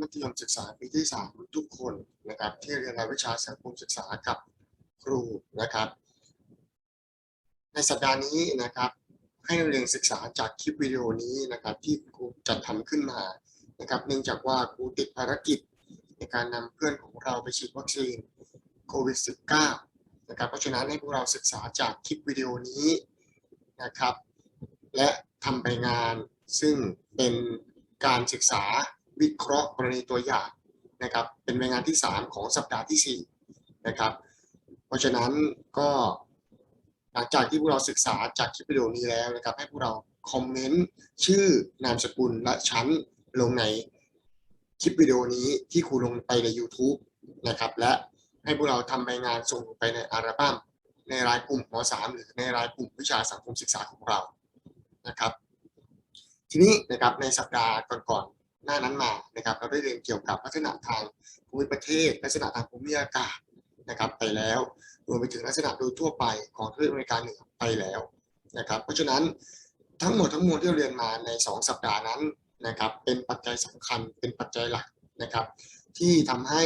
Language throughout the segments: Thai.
มัธยมศึกษาปีที่สามทุกคนนะครับที่เรียนรายวิชาสังคมศึกษากับครูนะครับ ในสัปดาห์นี้นะครับให้นักเรียนศึกษาจากคลิปวิดีโอนี้นะครับที่ครูจัดทำขึ้นมานะครับเนื่องจากว่าครูติดภารกิจในการนำเพื่อนของเราไปฉีดวัคซีนโควิด -19 นะครับเพราะฉะนั้นให้พวกเราศึกษาจากคลิปวิดีโอนี้นะครับ และทำไปงานซึ่งเป็นการศึกษา วิเคราะห์กรณีตัวอย่างนะครับ เป็นรายงานที่ 3 ของสัปดาห์ที่ 4 นะครับ เพราะฉะนั้นก็หลังจากที่พวกเราศึกษาจากคลิปวิดีโอนี้แล้วนะครับ ให้พวกเราคอมเมนต์ชื่อนามสกุลและชั้นลงในคลิปวิดีโอนี้ที่ครูลงไปใน YouTube นะครับ และให้พวกเราทำใบงานส่งไปในอัลบั้มในรายกลุ่มม .3 หรือในรายกลุ่มวิชาสังคมศึกษาของเรานะครับ ทีนี้นะครับในสัปดาห์ก่อนๆ หน้านั้นมานะครับ เราได้เรียนเกี่ยวกับลักษณะทางภูมิประเทศ ลักษณะทางภูมิอากาศนะครับไปแล้วรวมไปถึงลักษณะโดยทั่วไปของทวีปอเมริกาเหนือไปแล้วนะครับ เพราะฉะนั้นทั้งหมดทั้งมวลที่เราเรียนมาใน 2 สัปดาห์นั้นนะครับเป็นปัจจัยสำคัญเป็นปัจจัยหลักนะครับ ที่ทำให้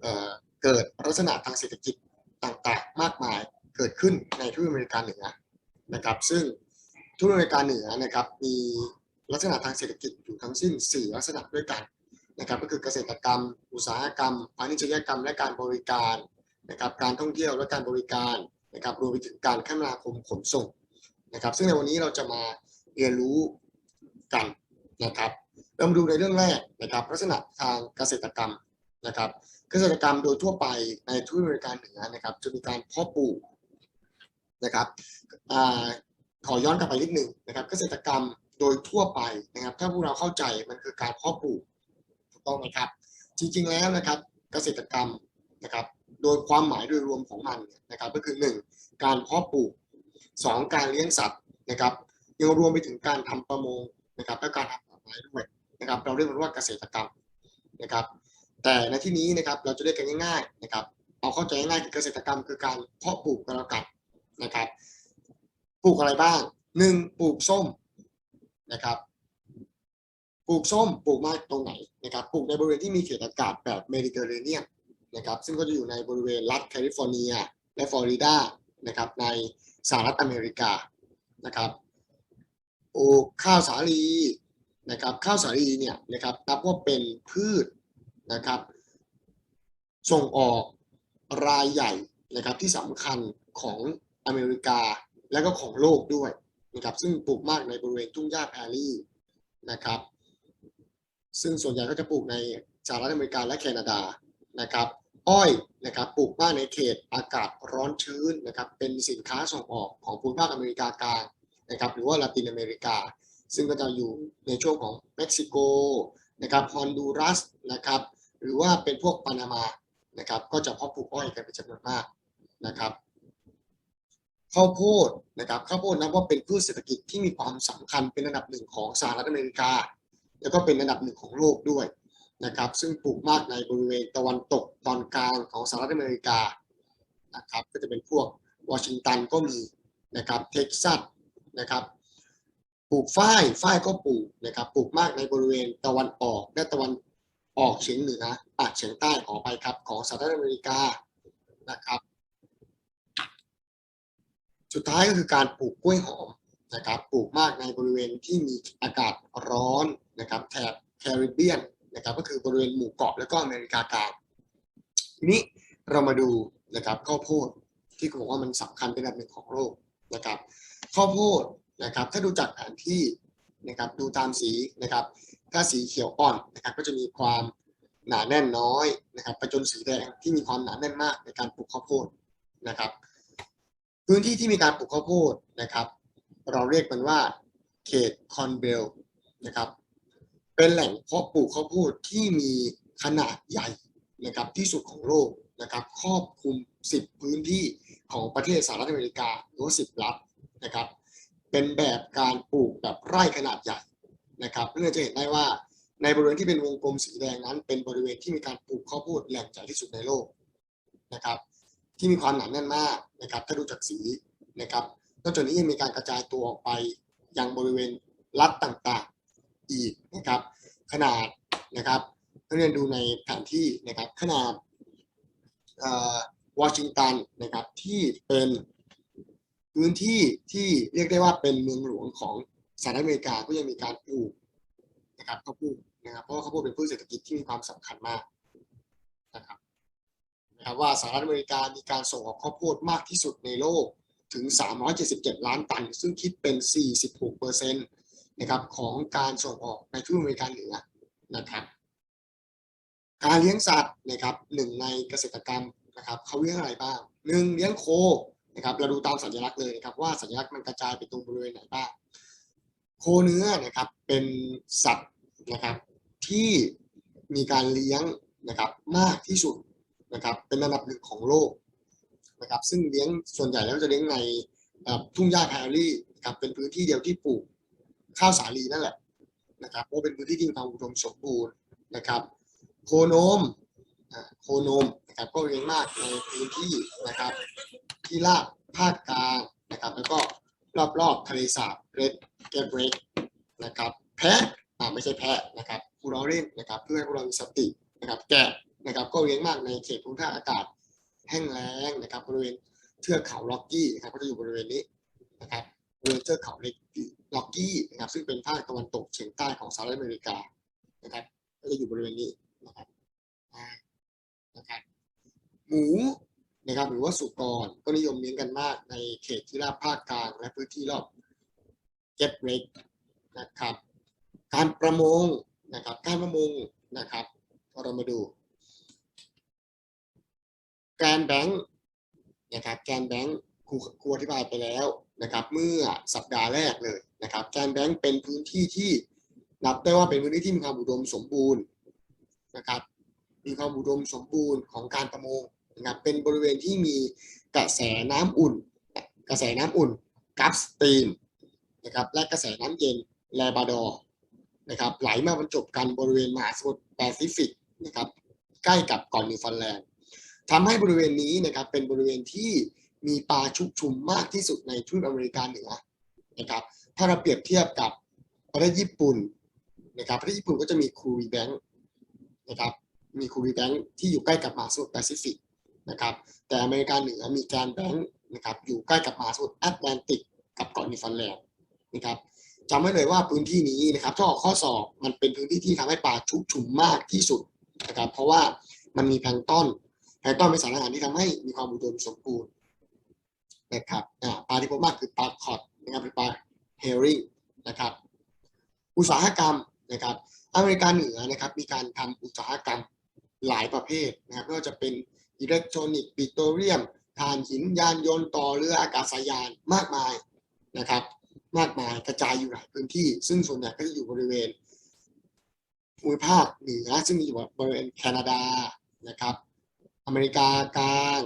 เอ่อเกิดลักษณะทางเศรษฐกิจต่างๆ มากมายเกิดขึ้นในทวีปอเมริกาเหนือนะครับ ซึ่งทวีปอเมริกาเหนือนะครับมี ลักษณะทางเศรษฐกิจอยู่ทั้งสิ้น 4 ลักษณะด้วยกันนะครับก็คือเกษตรกรรม อุตสาหกรรมพาณิชยกรรม และการบริการนะครับการท่องเที่ยวและการบริการนะครับรวมไปถึงการคมนาคมขนส่งนะครับ ซึ่งในวันนี้เราจะมาเรียนรู้กันนะครับเรามาดูในเรื่องแรกนะครับ ลักษณะทางเกษตรกรรมนะครับเกษตรกรรมโดยทั่วไปในทวีปอเมริการเหนือนะครับจะมีการเพาะปลูกนะครับอขอย้อนกลับไปนิดหนึ่งนะครับ เกษตรกรรม โดยทั่วไปนะครับ ถ้าพวกเราเข้าใจมันคือการเพาะปลูกถูกต้องไหมครับ จริงๆแล้วนะครับเกษตรกรรมนะครับ โดยความหมายโดยรวมของมันนะครับ ก็คือ 1. การเพาะปลูก 2. การเลี้ยงสัตว์นะครับยังรวมไปถึงการทำประมงนะครับและการทำป่ไม้ด้วยนะครับ เราเรียกมันว่าเกษตรกรรมนะครับ แต่ในที่นี้นะครับเราจะเรียกกันง่าย ๆนะครับเอาเข้าใจง่ายๆคือเกษตรกรรมคือการเพาะปลูกกันแล้วกันนะครับ ปลูกอะไรบ้างหนึ่งปลูกส้ม นะครับปลูกส้มปลูกมากตรงไหนนะครับปลูกในบริเวณที่มีเขตอากาศแบบเมดิเตอร์เรเนียนนะครับซึ่งก็จะอยู่ในบริเวณรัฐแคลิฟอร์เนีย และฟลอริดานะครับในสหรัฐอเมริกานะครับปลูกข้าวสาลีนะครับข้าวสาลีเนี่ยนะครับนับว่าเป็นพืชนะครับส่งออกรายใหญ่นะครับที่สำคัญของอเมริกาและก็ของโลกด้วย นะครับซึ่งปลูกมากในบริเวณทุ่งหญ้าแพรรี่นะครับซึ่งส่วนใหญ่ก็จะปลูกในสหรัฐอเมริกาและแคนาดานะครับอ้อยนะครับปลูกมากในเขตอากาศร้อนชื้นนะครับเป็นสินค้าส่งออกของภูมิภาคอเมริกากลางนะครับหรือว่าลาตินอเมริกา ซึ่งก็จะอยู่ในช่วงของเม็กซิโกนะครับฮอนดูรัสนะครับหรือว่าเป็นพวกปานามานะครับก็จะเพาะปลูกอ้อยกันเป็นจำนวนมากนะครับ ข้าวโพดนะครับข้าวโพดนับว่าเป็นพืชเศรษฐกิจที่มีความสำคัญเป็นอันดับหนึ่งของสหรัฐอเมริกา แล้วก็เป็นอันดับหนึ่งของโลกด้วยนะครับซึ่งปลูกมากในบริเวณตะวันตกตอนกลางของสหรัฐอเมริกานะครับก็จะเป็นพวกวอชิงตันก็มีนะครับเท็กซัสนะครับปลูกฝ้ายฝ้ายก็ปลูกนะครับปลูกมากในบริเวณตะวันออกและตะวันออกเฉียงเหนืออะเฉียงใต้ขอไปครับของสหรัฐอเมริกานะครับ สุดท้ายก็คือการปลูกกล้วยหอมนะครับปลูกมากในบริเวณที่มีอากาศร้อนนะครับแถบแคริบเบียนนะครับก็คือบริเวณหมู่เกาะและก็อเมริกากลางทีนี้เรามาดูนะครับข้าวโพดที่บอกว่ามันสำคัญเป็นอันดับหนึ่งของโลกนะครับข้าวโพดนะครับถ้าดูจากแผนที่นะครับดูตามสีนะครับถ้าสีเขียวอ่อนนะครับก็จะมีความหนาแน่นน้อยนะครับไปจนสีแดงที่มีความหนาแน่นมากในการปลูกข้าวโพดนะครับ พื้นที่ที่มีการปลูกข้าวโพดนะครับ เราเรียกมันว่าเขตคอนเบลนะครับ เป็นแหล่งเพาะปลูกข้าวโพดที่มีขนาดใหญ่นะครับที่สุดของโลกนะครับ ครอบคลุม 10 พื้นที่ของประเทศสหรัฐอเมริกาหรือว่า10รัฐนะครับ เป็นแบบการปลูกแบบไร่ขนาดใหญ่นะครับเพื่อจะเห็นได้ว่าในบริเวณที่เป็นวงกลมสีแดงนั้น เป็นบริเวณที่มีการปลูกข้าวโพดแหล่งใหญ่ที่สุดในโลกนะครับ ที่มีความหนาแน่นมากนะครับ ถ้าดูจากสีนะครับ นอกจากนี้ยังมีการกระจายตัวออกไปยังบริเวณรัฐต่างๆอีกนะครับ ขนาดนะครับนักเรียนดูในแผนที่นะครับขนาดวอชิงตันนะครับที่เป็นพื้นที่ที่เรียกได้ว่าเป็นเมืองหลวงของสหรัฐอเมริกาก็ยังมีการปลูกนะครับข้าวโพดนะครับเพราะว่าข้าวโพดเป็นพืชเศรษฐกิจที่มีความสำคัญมากนะครับ นะครับว่าสหรัฐอเมริกามีการส่งออกข้าวโพดมากที่สุดในโลกถึง 377 ล้านตัน ซึ่งคิดเป็น 46เปอร์เซ็นต์นะครับของการส่งออกในทวีปอเมริกาเหนือนะครับ การเลี้ยงสัตว์นะครับหนึ่งในเกษตรกรรมนะครับเขาเลี้ยงอะไรบ้างหนึ่งเลี้ยงโคนะครับเราดูตามสัญลักษณ์เลยนะครับว่าสัญลักษณ์มันกระจายไปตรงบริเวณไหนบ้างโคเนื้อนะครับเป็นสัตว์นะครับที่มีการเลี้ยงนะครับมากที่สุด นะครับเป็นอันดับหนึ่งของโลกนะครับซึ่งเลี้ยงส่วนใหญ่แล้วจะเลี้ยงในทุ่งหญ้าแพรรี่นะครับเป็นพื้นที่เดียวที่ปลูกข้าวสาลีนั่นแหละนะครับเพราะเป็นพื้นที่ที่มีความอุดมสมบูรณ์นะครับโคนมอ่าโนมนะครับก็เลี้ยงมากในพื้นที่นะครับที่ลาบภาคกลางนะครับแล้วก็รอบๆทะเลสาบเรดเกเบรกนะครับแพะอ่าไม่ใช่แพะนะครับคูรอเรนนะครับเพื่อให้พวกเรามีสตินะครับแกะ นะครับก็เลี้ยงมากในเขตภูมิภาคอากาศแห้งแล้งนะครับบริเวณเทือกเขาล็อกกี้นะครับก็จะอยู่บริเวณนี้นะครับบริเวณเทือกเขาล็อกกี้นะครับซึ่งเป็นภาคตะวันตกเฉียงใต้ของสหรัฐอเมริกานะครับก็จะอยู่บริเวณนี้นะครับนะครับหมูนะครับหรือว่าสุกรก็นิยมเลี้ยงกันมากในเขตที่ราบภาคกลางและพื้นที่รอบเก็บเล็กนะครับ การประมงนะครับการประมงนะครับเรามาดู แกนแบงค์นะครับแกนแบงค์ครูครูอธิบายไปแล้วนะครับ เมื่อสัปดาห์แรกเลยนะครับ แกนแบงค์เป็นพื้นที่ที่นับได้ว่าเป็นพื้นที่ที่มีความอุดมสมบูรณ์นะครับ มีความอุดมสมบูรณ์ของการประมงนะครับเป็นบริเวณที่มีกระแสน้ำอุ่น กระแสน้ำอุ่นกัฟสตรีนนะครับและกระแสน้ำเย็นแลบราดอร์นะครับไหลมาบรรจบกันบริเวณมหาสมุทรแปซิฟิกนะครับใกล้กับเกาะนิวฟันแลนด์ ทำให้บริเวณนี้นะครับเป็นบริเวณที่มีปลาชุกชุมมากที่สุดในทวีปอเมริกาเหนือนะครับถ้าเราเปรียบเทียบกับประเทศญี่ปุ่นนะครับประเทศญี่ปุ่นก็จะมีคูรีแบงค์นะครับมีคูรีแบงค์ที่อยู่ใกล้กับมหาสมุทรแปซิฟิกนะครับแต่อเมริกาเหนือมีแกรนแบงค์นะครับอยู่ใกล้กับมหาสมุทรแอตแลนติกกับเกาะนิวฟันแลนด์นะครับจำไว้เลยว่าพื้นที่นี้นะครับถ้าออกข้อสอบมันเป็นพื้นที่ที่ทำให้ปลาชุกชุมมากที่สุดนะครับเพราะว่ามันมีแพลงต้น แพลงก์ต้นเป็นสารอาหารที่ทำให้มีความอุดมสมบูรณ์นะครับปลาที่พบมากคือปลาคอดนะครับหรือปลาเฮริงนะครับ อุตสาหกรรมนะครับ อเมริกาเหนือนะครับ มีการทำอุตสาหกรรมหลายประเภทนะครับไม่ว่าจะเป็นอิเล็กทรอนิกส์ปิโตรเลียมถ่านหินยานยนต์ต่อเรืออากาศยานมากมายนะครับ มากมายกระจายอยู่หลายพื้นที่ ซึ่งส่วนใหญ่ก็จะอยู่บริเวณภูมิภาคเหนือซึ่งมีอยู่บริเวณแคนาดานะครับ อเมริกากลาง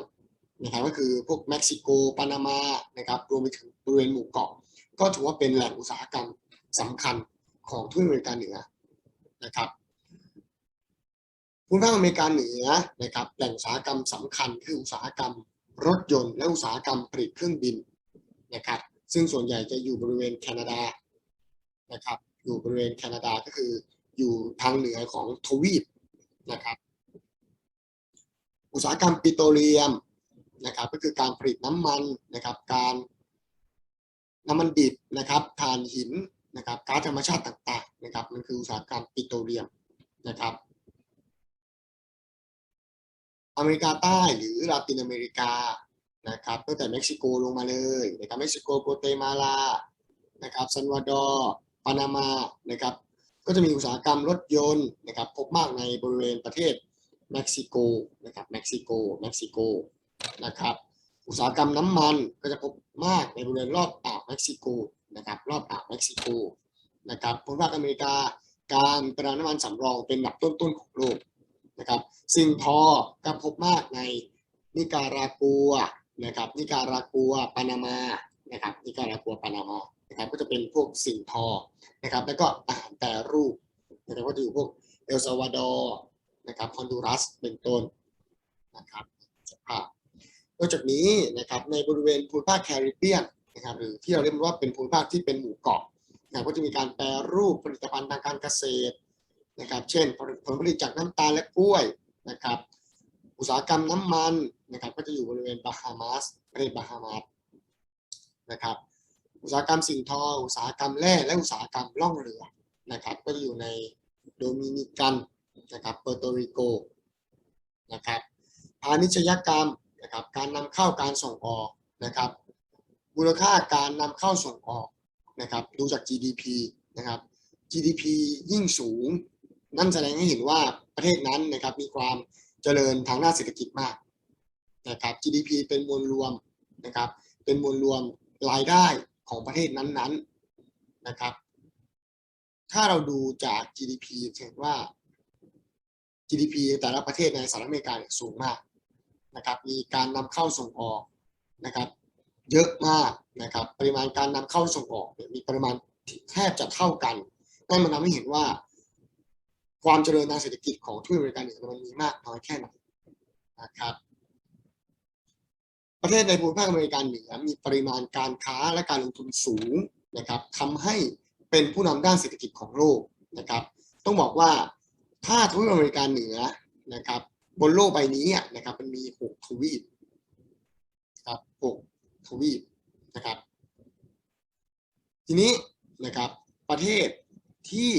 นะครับก็คือพวกเม็กซิโกปานามานะครับรวมไปถึงบริเวณหมู่เกาะ ก็ถือว่าเป็นแหล่งอุตสาหกรรมสำคัญของทวีปอเมริกาเหนือนะครับภูมิภาคอเมริกาเหนือนะครับแหล่งอุตสาหกรรมสำคัญคืออุตสาหกรรมรถยนต์และอุตสาหกรรมผลิตเครื่องบินนะครับซึ่งส่วนใหญ่จะอยู่บริเวณแคนาดานะครับอยู่บริเวณแคนาดาก็คืออยู่ทางเหนือของทวีปนะครับ อุตสาหกรรมปิโตรเลียมนะครับก็คือการผลิตน้ำมันนะครับ การน้ำมันดิบนะครับถ่านหินนะครับก๊าซธรรมชาติต่างๆนะครับมันคืออุตสาหกรรมปิโตรเลียมนะครับ อเมริกาใต้หรือลาตินอเมริกานะครับตั้งแต่เม็กซิโกลงมาเลยนะครับเม็กซิโกโกเตมาลานะครับซันวาดอร์ปานามานะครับก็จะมีอุตสาหกรรมรถยนต์นะครับพบมากในบริเวณประเทศ เม็กซิโกนะครับเม็กซิโกเม็กซิโกนะครับอุตสาหกรรมน้ำมันก็จะพบมากในบริเวณรอบอ่าวเม็กซิโกนะครับรอบอ่าวเม็กซิโกนะครับภูมิภาคอเมริกาการปริมาณน้ำมันสำรองเป็นอันดับต้นๆของโลกนะครับสิ่งทอก็พบมากในนิการากัวนะครับนิการากัวปานามานะครับนิการากัวปานามานะครับก็จะเป็นพวกสิ่งทอนะครับแล้วก็อาหารแปรรูปนะครับก็จะอยู่พวกเอลซาวาดอร์ นะครับฮอนดูรัสเป็นต้นนะครับสภาพนอกจากนี้นะครับในบริเวณภูมิภาคแคริบเบียนนะครับหรือที่เราเรียกว่าเป็นภูมิภาคที่เป็นหมู่เกาะนะก็จะมีการแปรรูปผลิตภัณฑ์ทางการเกษตรนะครับเช่นผลผลิตจากน้ำตาลและกล้วยนะครับอุตสาหกรรมน้ำมันนะครับก็จะอยู่บริเวณบาฮามาสประเทศบาฮามาสนะครับอุตสาหกรรมสิ่งทอ อุตสาหกรรมแร่และอุตสาหกรรมล่องเรือนะครับก็จะอยู่ในโดมินิกัน นะครับเปอร์โตริโกนะครับพาณิชยกรรมนะครับการนำเข้าการส่งออกนะครับมูลค่าการนำเข้าส่งออกนะครับดูจาก GDP นะครับ GDP ยิ่งสูง นั่นแสดงให้เห็นว่าประเทศนั้นนะครับมีความเจริญทางด้านเศรษฐกิจมากนะครับ GDP เป็นมวลรวมนะครับเป็นมวลรวมรายได้ของประเทศนั้นๆนะครับ ถ้าเราดูจาก GDP เห็นว่า GDP แต่ละประเทศในสหรัฐอเมริกาสูงมากนะครับ มีการนำเข้าส่งออกนะครับ เยอะมากนะครับ ปริมาณการนำเข้าส่งออกมีปริมาณแทบจะเท่ากันนั่นมันทำให้เห็นว่าความเจริญทางเศรษฐกิจของทวีปอเมริกาเหนือมันมีมากน้อยแค่ไหนนะครับ ประเทศในภูมิภาคอเมริกาเหนือมีปริมาณการค้าและการลงทุนสูงนะครับทำให้เป็นผู้นำด้านเศรษฐกิจของโลกนะครับ ต้องบอกว่า ถ้าทวีปอเมริกาเหนือนะครับ บนโลกใบนี้นะครับ มันมีหกทวีปครับหกทวีปนะครับ ทีนี้นะครับ ประเทศที่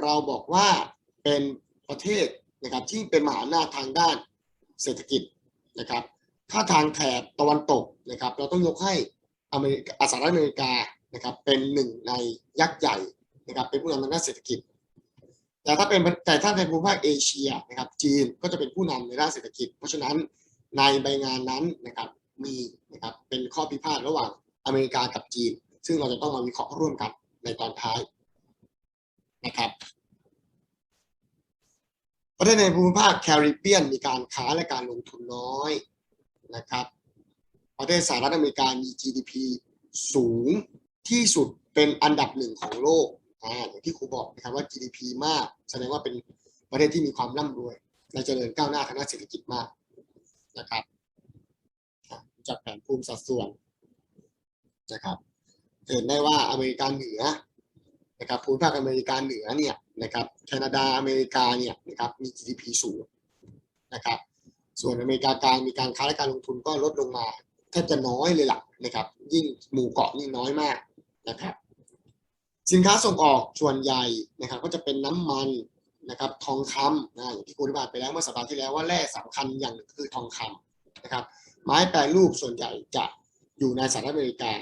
เราบอกว่าเป็นประเทศนะครับ ที่เป็นมหาอำนาจทางด้านเศรษฐกิจนะครับ ถ้าทางแถบตะวันตกนะครับ เราต้องยกให้อเมริกาสหรัฐอเมริกานะครับ เป็นหนึ่งในยักษ์ใหญ่นะครับ เป็นผู้นำทางด้านเศรษฐกิจ แต่ถ้าเป็นแต่ถ้าในภูมิภาคเอเชียนะครับ จีนก็จะเป็นผู้นำในด้านเศรษฐกิจ เพราะฉะนั้นในใบงานนั้นนะครับมีนะครับเป็นข้อพิพาทระหว่างอเมริกากับจีน ซึ่งเราจะต้องมาวิเคราะห์ร่วมกันในตอนท้ายนะครับประเทศในภูมิภาคแคริบเบียนมีการค้าและการลงทุนน้อยนะครับ ประเทศสหรัฐอเมริกามี GDP สูงที่สุดเป็นอันดับหนึ่งของโลก อ่าอย่างที่ครูบอกนะครับว่า GDP มาก แสดงว่าเป็นประเทศที่มีความร่ำรวยและเจริญก้าวหน้าทางด้านเศรษฐกิจมากนะครับจากแผนภูมิสัดส่วนนะครับเห็นได้ว่าอเมริกาเหนือนะครับภูมิภาคอเมริกาเหนือเนี่ยนะครับแคนาดาอเมริกาเนี่ยนะครับมี GDP สูงนะครับส่วนอเมริกากลางมีการค้าและการลงทุนก็ลดลงมาแทบจะน้อยเลยล่ะนะครับยิ่งหมู่เกาะยิ่งน้อยมากนะครับ สินค้าส่งออกส่วนใหญ่นะครับก็จะเป็นน้ำมันนะครับทองคำนะอย่างที่คุณอธิบายไปแล้วเมื่อสัปดาห์ที่แล้วว่าแร่สำคัญอย่างหนึ่งก็คือทองคำนะครับไม้แปรรูปส่วนใหญ่จะอยู่ในสหรัฐอเมริกา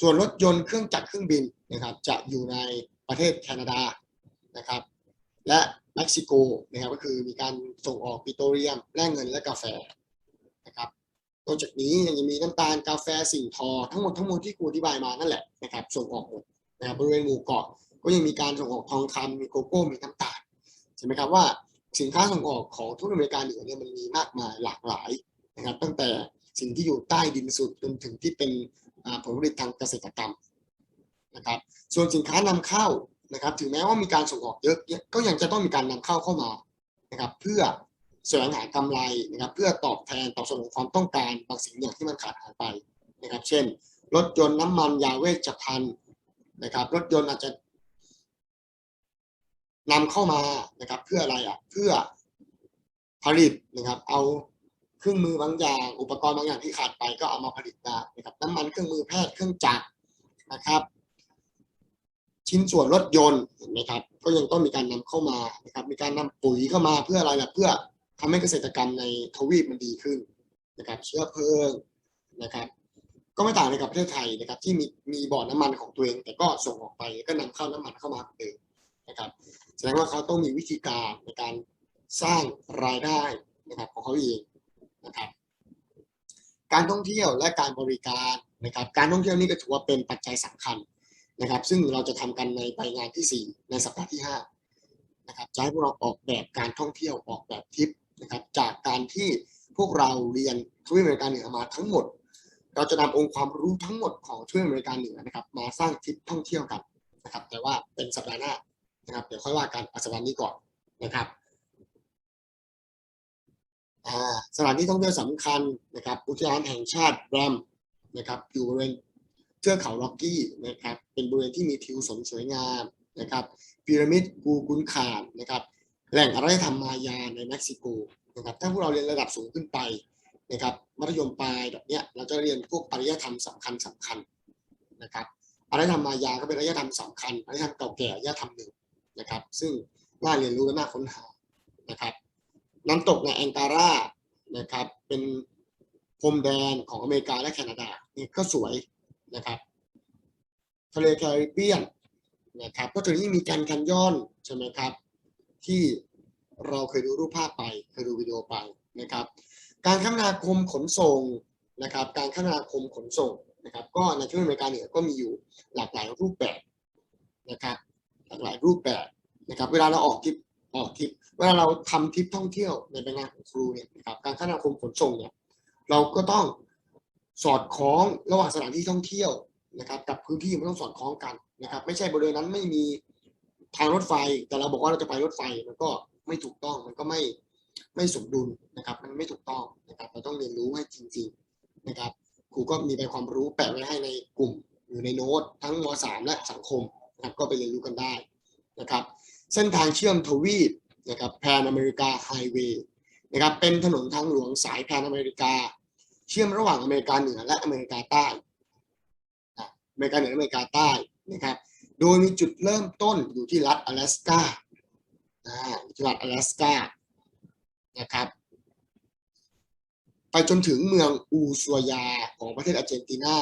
ส่วนรถยนต์เครื่องจักรเครื่องบินนะครับจะอยู่ในประเทศแคนาดานะครับและเม็กซิโกนะครับก็คือมีการส่งออกปิโตรเลียมแร่เงินและกาแฟนะครับนอกจากนี้ยังมีน้ำตาลกาแฟสิ่งทอ ทั้งหมดทั้งมวลที่ครูอธิบายมานั่นแหละนะครับส่งออกหมด นะครับบริเวณหมู่เกาะก็ยังมีการส่งออกทองคำมีโกโก้ มีน้ำตาลใช่ไหมครับว่าสินค้าส่งออกของทุกอเมริกาเหนือเนี่ยมันมีมากมายหลากหลายนะครับ ตั้งแต่สิ่งที่อยู่ใต้ดินสุดจนถึงที่เป็นผลผลิตทางเกษตรกรรมนะครับ ส่วนสินค้านำเข้านะครับ ถึงแม้ว่ามีการส่งออกเยอะก็ยังจะต้องมีการนำเข้าเข้ามานะครับ เพื่อแสวงหากำไรนะครับ เพื่อตอบแทนตอบสนองความต้องการบางสิ่งอย่างที่มันขาดหายไปนะครับ เช่น รถยนต์น้ำมันยาเวชภัณฑ์ นะครับ รถยนต์อาจจะนำเข้ามานะครับ เพื่ออะไรอะเพื่อผลิตนะครับ เอาเครื่องมือบางอย่าง อุปกรณ์บางอย่างที่ขาดไปก็เอามาผลิตได้นะครับ น้ำมันเครื่องมือแพทย์เครื่องจักรนะครับ ชิ้นส่วนรถยนต์เห็นไหมครับ ก็ยังต้องมีการนำเข้ามานะครับ มีการนำปุ๋ยเข้ามาเพื่ออะไรล่ะเพื่อทำให้เกษตรกรรมในทวีปมันดีขึ้นนะครับ เชื้อเพลิงนะครับ ก็ไม่ต่างอะไรกับประเทศไทยนะครับ ที่มีมีบ่อน้ำมันของตัวเอง แต่ก็ส่งออกไปก็นำเข้าน้ำมันเข้ามาเองนะครับแสดงว่าเขาต้องมีวิธีการในการสร้างรายได้นะครับของเขาเองนะครับ การท่องเที่ยวและการบริการนะครับ การท่องเที่ยวนี่ก็ถือว่าเป็นปัจจัยสำคัญนะครับ ซึ่งเราจะทำกันในใบงานที่ 4 ในสัปดาห์ที่ 5 นะครับจะให้พวกเราออกแบบการท่องเที่ยวออกแบบทริปนะครับ จากการที่พวกเราเรียนทวีปอเมริกาเหนือมาทั้งหมด เราจะนำองค์ความรู้ทั้งหมดของทวีปอเมริกาเหนือนะครับ มาสร้างทริปท่องเที่ยวกันนะครับ แต่ว่าเป็นสัปดาห์หน้านะครับ เดี๋ยวค่อยว่ากันอสัปดาห์นี้ก่อนนะครับสถานที่ท่องเที่ยวสำคัญนะครับอุทยานแห่งชาติแรมนะครับอยู่บริเวณเทือกเขาล็อกกี้นะครับ เป็นบริเวณที่มีทิวสนสวยงามนะครับพีระมิดกูกุนคานนะครับ แหล่งอารยธรรมมายาในเม็กซิโกนะครับถ้าพวกเราเรียนระดับสูงขึ้นไป นะครับมัธยมปลายแบบเนี้ยเราจะเรียนพวกอารยธรรมสำคัญสำคัญนะครับอารยธรรมมายาก็เป็นอารยธรรมสำคัญอารยธรรมเก่าแก่อารยธรรมหนึ่งนะครับ ซึ่งน่าเรียนรู้และน่าค้นหานะครับน้ำตกในแองการานะครับเป็นพรมแดนของอเมริกาและแคนาดานี่ก็สวยนะครับทะเลแคริบเบียนนะครับก็ถึงที่มีแกรนด์แคนยอนใช่ไหมครับ ที่เราเคยดูรูปภาพไปเคยดูวิดีโอไปนะครับ การคมนาคมขนส่งนะครับ การคมนาคมขนส่งนะครับ ก็ในที่อเมริกาเหนือก็มีอยู่หลากหลายรูปแบบนะครับ หลากหลายรูปแบบนะครับ เวลาเราออกทริปออกทริปเวลาเราทำทริปท่องเที่ยวในใบงานของครูเนี่ยนะครับ การคมนาคมขนส่งเนี่ยเราก็ต้องสอดคล้องระหว่างสถานที่ท่องเที่ยวนะครับ กับพื้นที่มันต้องสอดคล้องกันนะครับ ไม่ใช่บริเวณนั้นไม่มีทางรถไฟ แต่เราบอกว่าเราจะไปรถไฟมันก็ไม่ถูกต้องมันก็ไม่ ไม่สมดุลนะครับ มันไม่ถูกต้องนะครับ เราต้องเรียนรู้ให้จริง ๆนะครับครูก็มีใบความรู้แปะไว้ให้ในกลุ่มอยู่ในโน้ตทั้งม .3 และสังคมนะครับก็ไปเรียนรู้กันได้นะครับ เส้นทางเชื่อมทวีปนะครับแพนอเมริกาไฮเวย์นะครับเป็นถนนทางหลวงสายแพนอเมริกา เชื่อมระหว่างอเมริกาเหนือและอเมริกาใต้อ่ะอเมริกาเหนือและอเมริกาใต้นะครับ โดยมีจุดเริ่มต้นอยู่ที่รัฐ阿拉斯กาอ่าอยู่ที่รัฐ阿拉斯กา นะครับ ไปจนถึงเมืองอูซัวยาของประเทศอาร์เจนตินา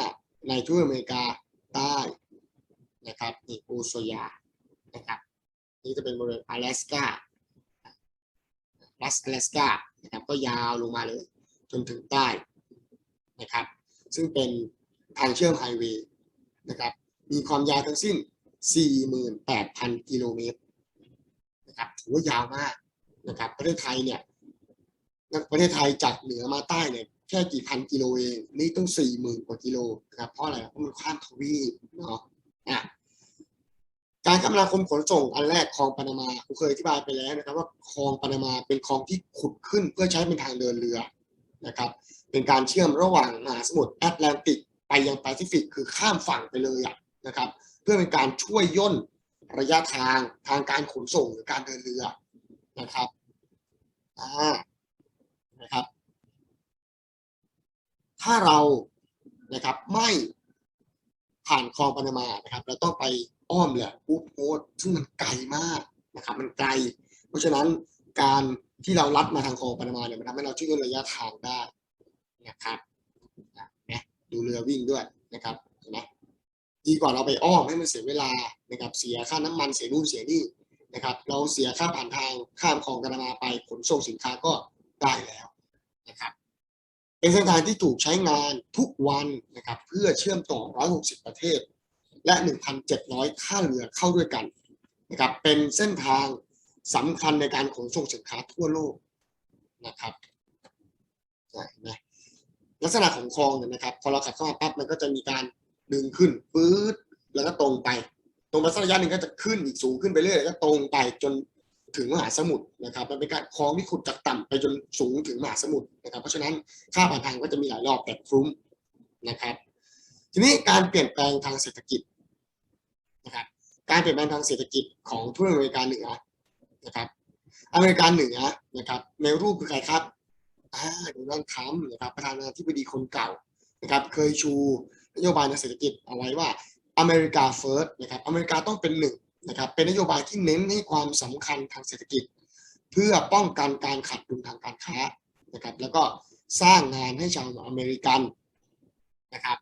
ในทวีปอเมริกาใต้นะครับนี่อูซัวยานะครับนี่จะเป็นบริเวณ阿拉斯การัฐ阿拉斯กานะครับก็ยาวลงมาเลย จนถึงใต้นะครับ ซึ่งเป็นทางเชื่อมไฮเวย์นะครับ มีความยาวทั้งสิ้น 48,000 กิโลเมตรนะครับถือว่ายาวมากนะครับ ประเทศไทยเนี่ย ประเทศไทยจากเหนือมาใต้เนี่ยแค่กี่พันกิโลเอง นี่ต้อง40,000กว่ากิโลนะครับเพราะอะไรเพราะมันข้ามทวีปเนาะอะการคมนาคมขนส่งอันแรกคลองปานามาผมเคยอธิบายไปแล้วนะครับ ว่าคลองปานามาเป็นคลองที่ขุดขึ้นเพื่อใช้เป็นทางเดินเรือนะครับ เป็นการเชื่อมระหว่างมหาสมุทรแอตแลนติกไปยังแปซิฟิกคือข้ามฝั่งไปเลยนะครับ เพื่อเป็นการช่วยย่นระยะทางทางการขนส่งหรือการเดินเรือนะครับอ่า นะครับ ถ้าเรานะครับไม่ผ่านคลองปานามานะครับ เราต้องไปอ้อมแหละอูปโพสซึ่งมันไกลมากนะครับ มันไกล เพราะฉะนั้นการที่เราลัดมาทางคลองปานามาเนี่ยมันทำให้เราช่วยระยะทางได้นะครับนะดูเรือวิ่งด้วยนะครับเห็นไหมดีกว่าเราไปอ้อมให้มันเสียเวลานะครับ เสียค่าน้ำมันเสียนู่นเสียนี่นะครับ เราเสียค่าผ่านทางข้ามคลองปานามาไปขนส่งสินค้าก็ ได้แล้วนะครับ เป็นเส้นทางที่ถูกใช้งานทุกวันนะครับ เพื่อเชื่อมต่อ 160 ประเทศ และ 1,700 ท่าเรือเข้าด้วยกันนะครับ เป็นเส้นทางสำคัญในการขนส่งสินค้าทั่วโลกนะครับเห็นไหมลักษณะของคลองเนี่ยนะครับ พอเราขับเข้ามาปั๊บมันก็จะมีการดึงขึ้นปื๊ดแล้วก็ตรงไป ตรงไปสักระยะหนึ่งก็จะขึ้นอีกสูงขึ้นไปเรื่อยแล้วก็ตรงไปจน ถึงมหาสมุทรนะครับมันเป็นการคลองที่ขุดจากต่ำไปจนสูงถึงมหาสมุทรนะครับ เพราะฉะนั้นค่าผ่านทางก็จะมีหลายรอบแต่คลุ้มนะครับ ทีนี้การเปลี่ยนแปลงทางเศรษฐกิจนะครับ การเปลี่ยนแปลงทางเศรษฐกิจของทั่วอเมริกาเหนือนะครับ อเมริกาเหนือนะครับในรูปคือใครครับอ่าโดนัลด์ทรัมป์นะครับประธานาธิบดีคนเก่านะครับ เคยชูนโยบายทางเศรษฐกิจเอาไว้ว่าอเมริกาเฟิร์สนะครับ อเมริกาต้องเป็นหนึ่ง นะครับเป็นนโยบายที่เน้นให้ความสำคัญทางเศรษฐกิจ เพื่อป้องกันการขาดดุลทางการค้านะครับแล้วก็สร้างงานให้ชาวอเมริกันนะครับ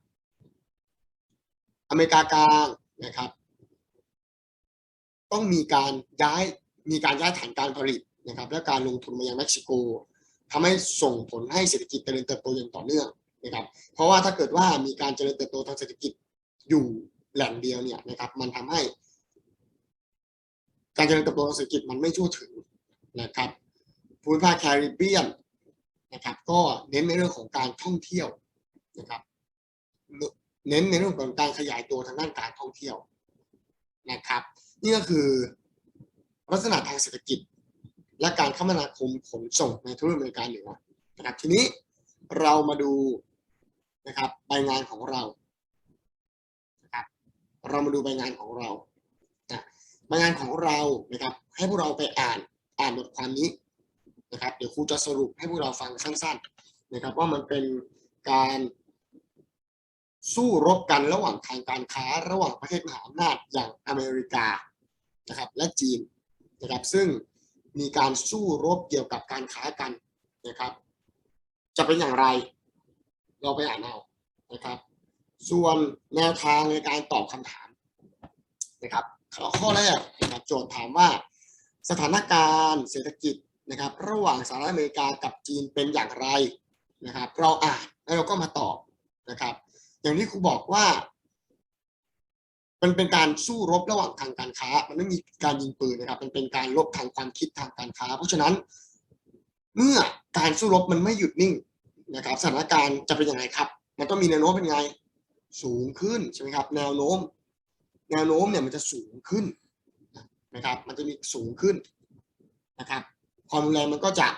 อเมริกากลางนะครับ ต้องมีการย้ายมีการย้ายฐานการผลิตนะครับ และการลงทุนมายังเม็กซิโกทำให้ส่งผลให้เศรษฐกิจเจริญเติบโตอย่างต่อเนื่องนะครับ เพราะว่าถ้าเกิดว่ามีการเจริญเติบโตทางเศรษฐกิจอยู่แหล่งเดียวเนี่ยนะครับ มันทำให้ การเจริญเติบโตทางเศรษฐกิจมันไม่ทั่วถึงนะครับภูมิภาคแคริบเบียนนะครับก็เน้นในเรื่องของการท่องเที่ยวนะครับเน้นในเรื่องของการขยายตัวทางด้านการท่องเที่ยวนะครับ นี่ก็คือลักษณะทางเศรษฐกิจ และการคมนาคมขนส่งในทวีปอเมริกาเหนือนะครับทีนี้เรามาดูนะครับใบงานของเรานะครับเรามาดูใบงานของเรา งานของเรานะครับ ให้พวกเราไปอ่านอ่านบทความนี้นะครับ เดี๋ยวครูจะสรุปให้พวกเราฟังสั้นๆนะครับ ว่ามันเป็นการสู้รบกันระหว่างทางการค้าระหว่างประเทศมหาอำนาจอย่างอเมริกานะครับ และจีนนะครับ ซึ่งมีการสู้รบเกี่ยวกับการค้ากันนะครับ จะเป็นอย่างไรเราไปอ่านเอานะครับ ส่วนแนวทางในการตอบคำถามนะครับ ข้อแรกนะครับโจทย์ถามว่าสถานการณ์เศรษฐกิจนะครับ ระหว่างสหรัฐอเมริกากับจีนเป็นอย่างไรนะครับ เราอ่านแล้วเราก็มาตอบนะครับ อย่างที่ครูบอกว่า มันเป็นการสู้รบระหว่างทางการค้า มันไม่มีการยิงปืนนะครับ มันเป็นการลบทางความคิดทางการค้า เพราะฉะนั้น เมื่อการสู้รบมันไม่หยุดนิ่งนะครับ สถานการณ์จะเป็นยังไงครับ มันต้องมีแนวโน้มเป็นไงสูงขึ้นใช่ไหมครับ แนวโน้ม แนวโน้มเนี่ยมันจะสูงขึ้นนะครับ มันจะมีสูงขึ้นนะครับ ความรุนแรงมันก็จะ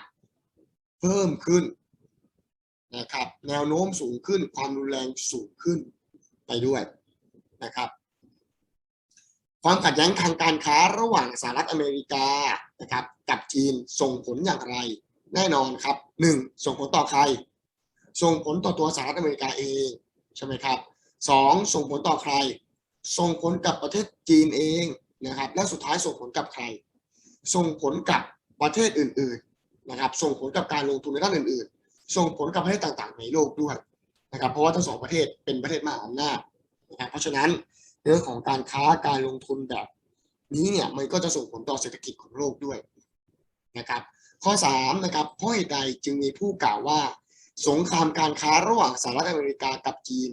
เพิ่มขึ้นนะครับ แนวโน้มสูงขึ้น ความรุนแรงสูงขึ้นไปด้วยนะครับ ความขัดแย้งทางการค้าระหว่างสหรัฐอเมริกานะครับ กับจีนส่งผลอย่างไร แน่นอนครับหนึ่งส่งผลต่อใคร ส่งผลต่อตัวสหรัฐอเมริกาเองใช่ไหมครับสองส่งผลต่อใคร ส่งผลกับประเทศจีนเองนะครับและสุดท้ายส่งผลกับใคร ส่งผลกับประเทศอื่นๆนะครับส่งผลกับการลงทุนในด้านอื่นๆ ส่งผลกับประเทศต่างๆ ในโลกด้วยนะครับเพราะว่าทั้งสองประเทศเป็นประเทศมหาอำนาจนะครับเพราะฉะนั้นเรื่องของการค้าการลงทุนแบบนี้เนี่ยมันก็จะส่งผลต่อเศรษฐกิจของโลกด้วยนะครับข้อ3นะครับเพราะเหตุใดจึงมีผู้กล่าวว่า สงครามการค้าระหว่างสหรัฐอเมริกากับจีน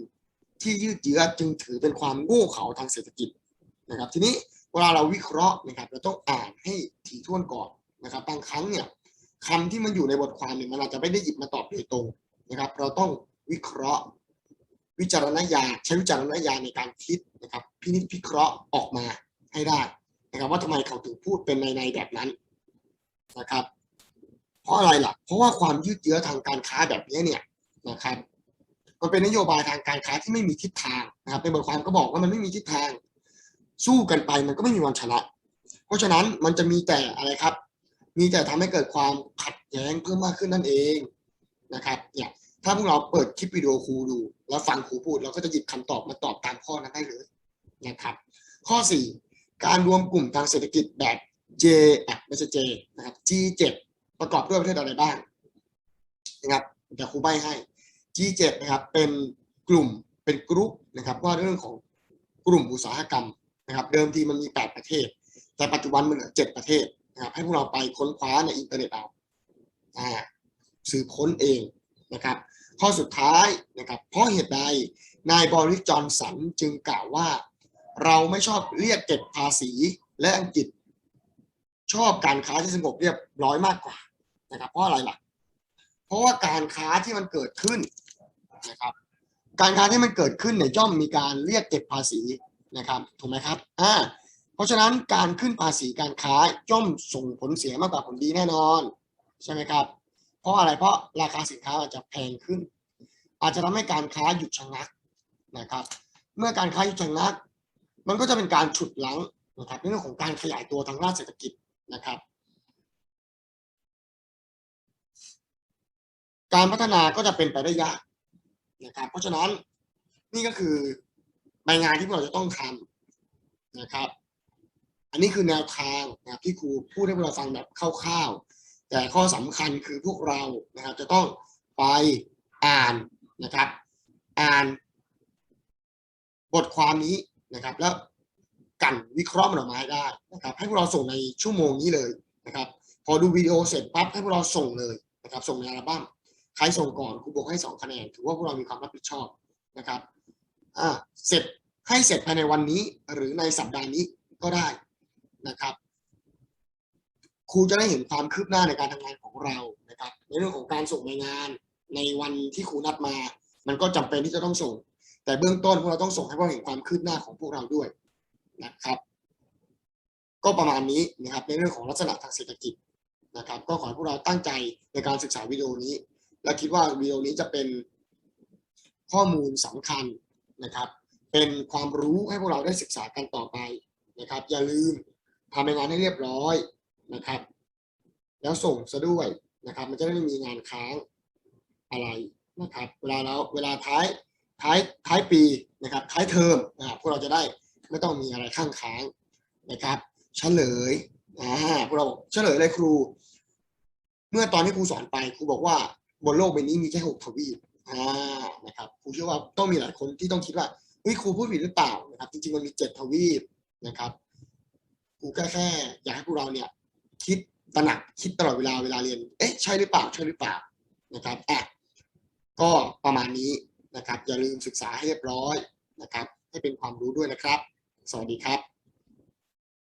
ที่ยืดเยื้อจึงถือเป็นความโง่เขลาทางเศรษฐกิจนะครับ ทีนี้เวลาเราวิเคราะห์นะครับ เราต้องอ่านให้ถี่ถ้วนก่อนนะครับบางครั้งเนี่ยคำที่มันอยู่ในบทความเนี่ยมันอาจจะไม่ได้หยิบมาตอบโดยตรงนะครับ เราต้องวิเคราะห์ วิจารณญาณใช้วิจารณญาณในการคิดนะครับ พินิจพิเคราะห์ออกมาให้ได้นะครับ ว่าทำไมเขาถึงพูดเป็นในในแบบนั้นนะครับ เพราะอะไรล่ะ เพราะว่าความยืดเยื้อทางการค้าแบบนี้เนี่ยนะครับ มันเป็นนโยบายทางการค้าที่ไม่มีทิศทางนะครับในบทความก็บอกว่ามันไม่มีทิศทาง สู้กันไปมันก็ไม่มีวันชนะ เพราะฉะนั้นมันจะมีแต่อะไรครับ มีแต่ทำให้เกิดความขัดแย้งเพิ่มมากขึ้นนั่นเองนะครับเนี่ยถ้าพวกเราเปิดคลิปวิดีโอครูดู แล้วฟังครูพูด เราก็จะหยิบคำตอบมาตอบตามข้อนั้นได้เลยนะครับ ข้อ 4 การรวมกลุ่มทางเศรษฐกิจแบบ J อะไม่ใช่ J นะครับ G7 ประกอบด้วยประเทศอะไรบ้างนะครับเดี๋ยวครูใบให้ G7 นะครับเป็นกลุ่มเป็นกรุ๊ปนะครับว่าเรื่องของกลุ่มอุตสาหกรรมนะครับเดิมทีมันมี 8 ประเทศ แต่ปัจจุบันมันเหลือ 7 ประเทศนะครับให้พวกเราไปค้นคว้าในอินเทอร์เน็ตเอาอ่าสืบค้นเองนะครับข้อสุดท้ายนะครับเพราะเหตุใดนายบริจอนสันจึงกล่าวว่า เราไม่ชอบเรียกเก็บภาษีและอังกฤษ ชอบการค้าที่สงบเรียบร้อยมากกว่านะครับเพราะอะไรล่ะ เพราะว่าการค้าที่มันเกิดขึ้น นะครับการค้าที่มันเกิดขึ้นเนี่ยย่อมมีการเรียกเก็บภาษีนะครับถูกไหมครับอ่าเพราะฉะนั้นการขึ้นภาษีการค้าย่อมส่งผลเสียมากกว่าผลดีแน่นอนใช่ไหมครับ เพราะอะไรเพราะราคาสินค้าอาจจะแพงขึ้น อาจจะทำให้การค้าหยุดชะงักนะครับ เมื่อการค้าหยุดชะงัก มันก็จะเป็นการฉุดลังนะครับในเรื่องของการขยายตัวทางด้านเศรษฐกิจนะครับ การพัฒนาก็จะเป็นไปได้ยาก นะครับ เพราะฉะนั้นนี่ก็คือรายงานที่เราจะต้องทำนะครับ อันนี้คือแนวทางนะครับที่ครูพูดให้พวกเราฟังแบบคร่าวๆ แต่ข้อสำคัญคือพวกเรานะครับ จะต้องไปอ่านนะครับ อ่าน บทความนี้นะครับ แล้วกันวิเคราะห์มันออกมาให้ได้นะครับ ให้พวกเราส่งในชั่วโมงนี้เลยนะครับ พอดูวิดีโอเสร็จปั๊บให้พวกเราส่งเลยนะครับ ส่งในอัลบั้ม ใครส่งก่อนครูบอกให้สองคะแนนถือว่าพวกเรามีความรับผิดชอบนะครับอ่าเสร็จให้เสร็จภายในวันนี้หรือในสัปดาห์นี้ก็ได้นะครับครูจะได้เห็นความคืบหน้าในการทำงานของเรานะครับ ในเรื่องของการส่งรายงานในวันที่ครูนัดมา มันก็จำเป็นที่จะต้องส่ง แต่เบื้องต้นพวกเราต้องส่งให้พวกเราเห็นความคืบหน้าของพวกเราด้วยนะครับ ก็ประมาณนี้นะครับในเรื่องของลักษณะทางเศรษฐกิจนะครับ ก็ขอให้พวกเราตั้งใจในการศึกษาวิดีโอนี้ และคิดว่าวิดีโอนี้จะเป็นข้อมูลสำคัญนะครับ เป็นความรู้ให้พวกเราได้ศึกษากันต่อไปนะครับ อย่าลืมทำรายงานให้เรียบร้อยนะครับ แล้วส่งซะด้วยนะครับ มันจะได้ไม่มีงานค้างอะไรนะครับ เวลาเราเวลาท้ายท้ายท้ายปีนะครับ ท้ายเทอมอ่าพวกเราจะได้ไม่ต้องมีอะไรข้างค้างนะครับเฉลยอ่าพวกเราเฉลยเลยครู เมื่อตอนที่ครูสอนไปครูบอกว่า บนโลกใบนี้มีแค่หกทวีปอ่านะครับครูเชื่อว่าต้องมีหลายคนที่ต้องคิดว่าเฮ้ยครูพูดผิดหรือเปล่านะครับ จริงๆมันมีเจ็ดทวีปนะครับครูแค่แค่อยากให้พวกเราเนี่ย คิดตระหนักคิดตลอดเวลาเวลาเรียน เอ๊ะใช่หรือเปล่าใช่หรือเปล่านะครับอะก็ประมาณนี้นะครับ อย่าลืมศึกษาให้เรียบร้อยนะครับ ให้เป็นความรู้ด้วยนะครับ สวัสดีครับ